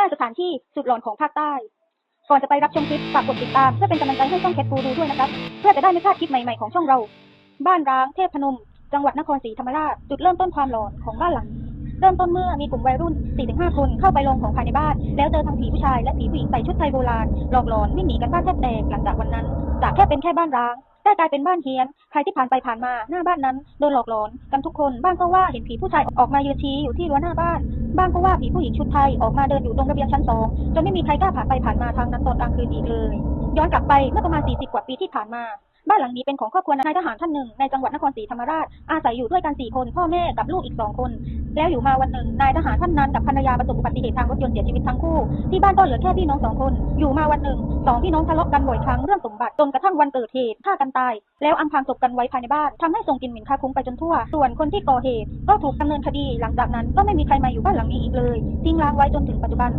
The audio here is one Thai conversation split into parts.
ห้าสถานที่สุดหลอนของภาคใต้ ก่อนจะไปรับชมคลิปฝากกดติดตาม เพื่อเป็นกำลังใจให้ช่องแคทกูรูด้วยนะครับ เพื่อจะได้ไม่พลาดคลิปใหม่ๆของช่องเรา บ้านร้างเทพพนม จังหวัดนครศรีธรรมราช จุดเริ่มต้นความหลอนของบ้านหลังเริ่มต้นเมื่อมีกลุ่มวัยรุ่น 4-5 คนเข้าไปลงของภายในบ้าน แล้วเจอทั้งผีผู้ชายและผีผู้หญิงใส่ชุดไทยโบราณ หลอกหลอนวิ่งหนีกันบ้านแทบแตกหลังจากวันนั้น จากแค่เป็นแค่บ้านร้าง ได้กลายเป็นบ้านเฮียน ใครที่ผ่านไปผ่านมาหน้าบ้านนั้นโดนหลอกหลอนกันทุกคน บ้างก็ว่าเห็นผีผู้ชายออกมายืนชี้อยู่ที่รั้วหน้าบ้าน บ้างก็ว่าผีผู้หญิงชุดไทยออกมาเดินอยู่ตรงระเบียงชั้นสองจนไม่มีใครกล้าผ่านไปผ่านมาทางนั้นตอนกลางคืนอีกเลย ย้อนกลับไปเมื่อประมาณ40กว่าปีที่ผ่านมา บ้านหลังนี้เป็นของครอบครัวนายทหารท่านหนึ่งในจังหวัดนครศรีธรรมราช อาศัยอยู่ด้วยกัน4คนพ่อแม่กับลูกอีก2คน แล้วอยู่มาวันหนึ่งนายทหารท่านนั้นกับภรรยาประสบอุบัติเหตุทางรถยนต์เสียชีวิตทั้งคู่ที่บ้านก็เหลือแค่พี่น้องสองคน อยู่มาวันหนึ่งสองพี่น้องทะเลาะกันบ่อยครั้งเรื่องสมบัติจนกระทั่งวันเกิดเหตุฆ่ากันตาย แล้วอำพรางศพกันไว้ภายในบ้านทำให้ส่งกลิ่นเหม็นคาคุ้งไปจนทั่ว ส่วนคนที่ก่อเหตุก็ถูกดำเนินคดีหลังจากนั้นก็ไม่มีใครมาอยู่บ้านหลังนี้อีกเลยทิ้งร้างไว้จนถึงปัจจุบัน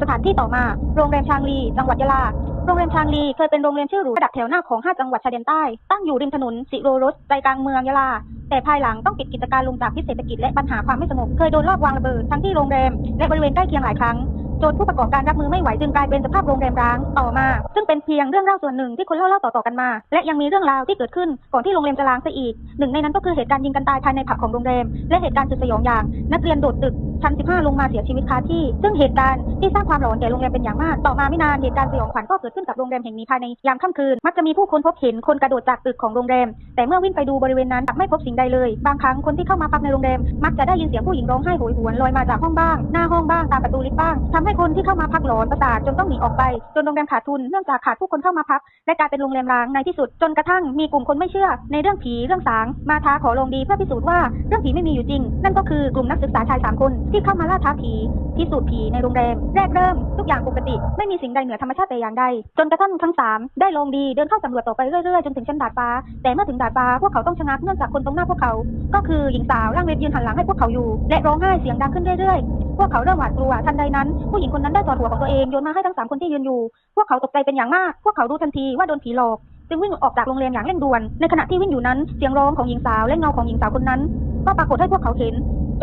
สถานที่ต่อมาโรงแรมชางลีจังหวัดยะลา โรงแรมชางลีเคยเป็นโรงแรมชื่อหรูระดับแถวหน้าของ 5 จังหวัดชายแดนใต้ ตั้งอยู่ริมถนนสิโรรสใจกลางเมืองยะลา แต่ภายหลังต้องปิดกิจการลงจากพิษเศรษฐกิจและปัญหาความไม่สงบ เคยโดนลอบวางระเบิดทั้งที่โรงแรม และบริเวณใกล้เคียงหลายครั้งจนผู้ประกอบการรับมือไม่ไหวจึงกลายเป็นสภาพโรงแรมร้างต่อมา ซึ่งเป็นเพียงเรื่องเล่าส่วนหนึ่งที่คนเล่าเล่าต่อๆกันมา และยังมีเรื่องราวที่เกิดขึ้นก่อนที่โรงแรมจะล้างซะอีกหนึ่งในนั้นก็คือเหตุการณ์ยิงกันตายภายในผับของโรงแรม และเหตุการณ์สุดสยองอย่าง นักเรียนโดดตึก ชั้น15 ลงมาเสียชีวิตคาที่ ซึ่งเหตุการณ์ที่สร้างความหลอนแก่โรงแรมเป็นอย่างมาก ต่อมาไม่นานเหตุการณ์สยองขวัญก็เกิดขึ้นกับโรงแรมแห่งนี้ภายในยามค่ำคืน มักจะมีผู้คนพบเห็นคนกระโดดจากตึกของโรงแรม แต่เมื่อวิ่งไปดูบริเวณนั้นกลับไม่พบสิ่งใดเลย บางครั้งคนที่เข้ามาพักในโรงแรม มักจะได้ยินเสียงผู้หญิงร้องไห้โหยหวนลอยมาจากห้องบ้าง หน้าห้องบ้าง ตามประตูลิฟต์บ้างทำให้คนที่เข้ามาพักหลอนประสาทจนต้องหนีออกไป จนโรงแรมขาดทุน เนื่องจากขาดผู้คนเข้ามาพัก และกลายเป็นโรงแรมร้างในที่สุด จนกระทั่งมีกลุ่มคนไม่เชื่อ ในเรื่องผีเรื่องสาง มาท้าขอลงดีเพื่อพิสูจน์ว่าเรื่องผีไม่มีอยู่จริง นั่นก็คือกลุ่มนักศึกษาชายสามคนที่เข้ามาล่าท้าผีพิสูจน์ผีในโรงแรมแรกเริ่ม ทุกอย่างปกติ ไม่มีสิ่งใดเหนือธรรมชาติแต่อย่างใด จนกระทั่งทั้งสามได้ลงดีเดินเข้าสำรวจต่อไปเรื่อยๆ จนถึงชั้นดาดฟ้า แต่เมื่อถึงดาดฟ้าพวกเขาต้องชะงักเนื่องจากคนตรงหน้าพวกเขา ก็คือหญิงสาวร่างเล็บยืนหันหลังให้พวกเขาอยู่ และร้องไห้เสียงดังขึ้นเรื่อยๆ พวกเขาเริ่มหวาดกลัวทันใดนั้น ผู้หญิงคนนั้นได้ถอดหัวของตัวเองโยนมาให้ทั้งสามคนที่ยืนอยู่ พวกเขาตกใจเป็นอย่างมาก พวกเขารู้ทันทีว่าโดนผีหลอกจึงวิ่งออกจากโรงแรมอย่างเร่งด่วน ในขณะที่วิ่งอยู่นั้น เสียงร้องของหญิงสาวและเงาของหญิงสาวคนนั้น ก็ปรากฏให้พวกเขาเห็น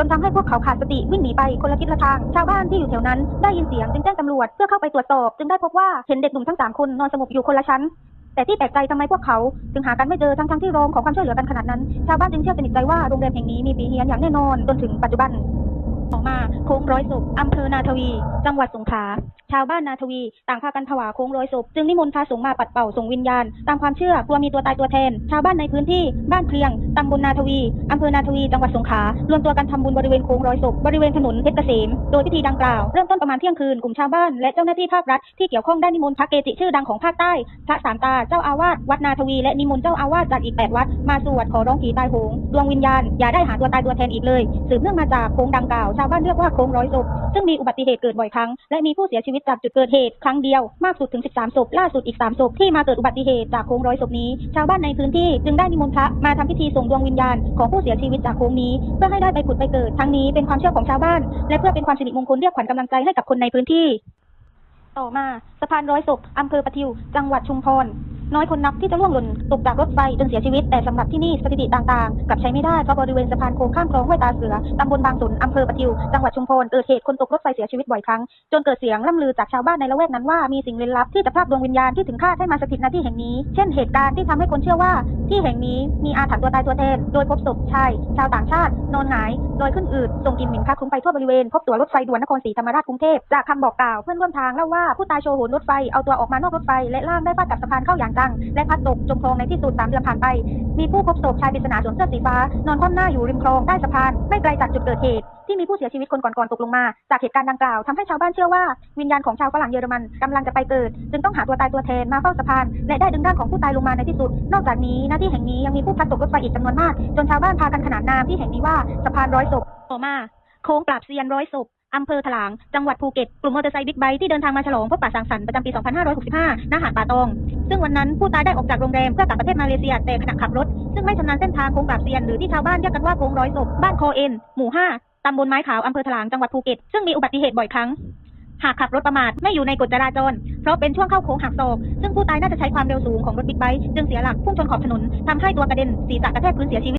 จนทำให้พวกเขาขาดสติวิ่งหนีไปคนละทิศละทาง ชาวบ้านที่อยู่แถวนั้นได้ยินเสียงจึงแจ้งตำรวจเพื่อเข้าไปตรวจสอบ จึงได้พบว่าเห็นเด็กหนุ่มทั้งสามคนนอนสงบอยู่คนละชั้นแต่ที่แปลกใจทำไมพวกเขาถึงหากันไม่เจอทั้งทั้งๆที่ร้องขอความช่วยเหลือกันขนาดนั้น ชาวบ้านจึงเชื่อสนิทใจว่าโรงแรมแห่งนี้มีผีเฮียนอย่างแน่นอนจนถึงปัจจุบัน ต่อมาโค้งร้อยศพอำเภอนาทวี จังหวัดสงขลาชาวบ้านนาทวี ต่างพากันผวาโค้งร้อยศพจึงนิมนต์พระสงฆ์มาปัดเป่าส่งวิญญาณ ตามความเชื่อกลัวมีตัวตายตัวแทน ชาวบ้านในพื้นที่บ้านเพลียงตำบลนาทวีอำเภอนาทวีจังหวัดสงขลารวมตัวกันทำบุญบริเวณโค้งร้อยศพบริเวณถนนเพชรเกษมโดยพิธีดังกล่าวเริ่มต้นประมาณเที่ยงคืนกลุ่มชาวบ้านและเจ้าหน้าที่ภาครัฐที่เกี่ยวข้องได้นิมนต์พระเกจิชื่อดังของภาคใต้พระสามตาเจ้าอาวาสวัดนาทวี และนิมนต์เจ้าอาวาสจากอีกแปดวัดมาสวดขอร้องผีตายโหงดวงวิญญาณอย่าได้หาตัวตายตัวแทนอีกเลยสืบเนื่องมาจากโค้งดังกล่าวชาวบ้านเรียกว่าโค้งร้อยศพ ซึ่งมีอุบัติเหตุเกิดบ่อยครั้ง และมีผู้เสียชีวิตจากจุดเกิดเหตุครั้งเดียวมากสุดถึง 13 ศพ ล่าสุดอีก 3 ศพที่มาเกิดอุบัติเหตุจากโค้งร้อยศพนี้ ชาวบ้านในพื้นที่จึงได้นิมนต์พระมาทำพิธีส่งดวงวิญญาณของผู้เสียชีวิตจากโค้งนี้ เพื่อให้ได้ไปผุดไปเกิด ทั้งนี้เป็นความเชื่อของชาวบ้าน และเพื่อเป็นความสิริมงคลเรียกขวัญกำลังใจให้กับคนในพื้นที่ ต่อมาสะพานร้อยศพอำเภอปะทิว จังหวัดชุมพร น้อยคนนักที่จะล่วงหล่นตกจากรถไฟจนเสียชีวิตแต่สำหรับที่นี่สถิติต่างๆ กับใช้ไม่ได้เพราะบริเวณสะพานโค้งข้ามคลองห้วยตาเสือตำบลบางสนอำเภอปะทิว จังหวัดชุมพรเกิดเหตุคนตกรถไฟเสียชีวิตบ่อยครั้ง จนเกิดเสียงล่ำลือจากชาวบ้านในละแวกนั้นว่ามีสิ่งลึกลับที่จะพากดวงวิญญาณที่ถึงคาดให้มาสถิตณที่แห่งนี้ เช่นเหตุการณ์ที่ทำให้คนเชื่อว่า ที่แห่งนี้มีอาถรรพ์ตัวตายตัวแทน โดยพบศพชายชาวต่างชาติ นอนหงายลอยขึ้นอืดส่งกลิ่นเหม็นคลุ้งไปทั่วบริเวณ พบตัวรถไฟด่วนนครศรีธรรมราชกรุงเทพจากคำบอกกล่าวเพื่อนร่วมทางเล่าว่าผู้ตายโชว์โหนรถไฟเอาตัวออกมานอกรถไฟ และล่างได้ฟาดกับสะพานเข้าอย่างจัง และพัดตกจมคลองในที่สุดสามเดือนผ่านไป มีผู้พบศพชายปริศนาสวมเสื้อสีฟ้านอนคว่ำหน้าอยู่ริมคลองใต้สะพานไม่ไกลจากจุดเกิดเหตุ ที่มีผู้เสียชีวิตคนก่อนๆตกลงมา จากเหตุการณ์ดังกล่าวทำให้ชาวบ้านเชื่อว่าวิญญาณของชาวฝรั่งเยอรมันกำลังจะไปเกิด จึงต้องหาตัวตายตัวแทนมาเฝ้าสะพาน และได้ดึงร่างของผู้ตายลงมาในที่สุด นอกจากนี้หน้าที่แห่งนี้ยังมีผู้พลัดตกรถไฟอีกจำนวนมาก จนชาวบ้านพากันขนานนามที่แห่งนี้ว่าสะพานร้อยศพต่อมา โค้งปราบเซียนร้อยศพอำเภอถลาง จังหวัดภูเก็ต กลุ่มมอเตอร์ไซค์บิ๊กไบค์ที่เดินทางมาฉลองพบปะสังสรรค์ประจำปี 2565 ณ หาดป่าตอง ซึ่งวันนั้นผู้ตายได้ออกจากโรงแรมเพื่อกลับประเทศมาเลเซีย แต่ขณะขับรถ ซึ่งไม่ชำนาญเส้นทางโค้งปราบเซียน หรือที่ชาวบ้านเรียกกันว่าโค้งร้อยศพ บ้านโคเอ็น หมู่ 5 ตำบลไม้ขาวอำเภอถลางจังหวัดภูเก็ตซึ่งมีอุบัติเหตุบ่อยครั้ง หากขับรถประมาทไม่อยู่ในกฎจราจร เพราะเป็นช่วงเข้าโค้งหักศอกซึ่งผู้ตายน่าจะใช้ความเร็วสูงของรถบิ๊กไบค์จึงเสียหลักพุ่งชนขอบถนนทำให้ตัวกระเด็นศีรษะกระแทกพื้นเสียชีวิต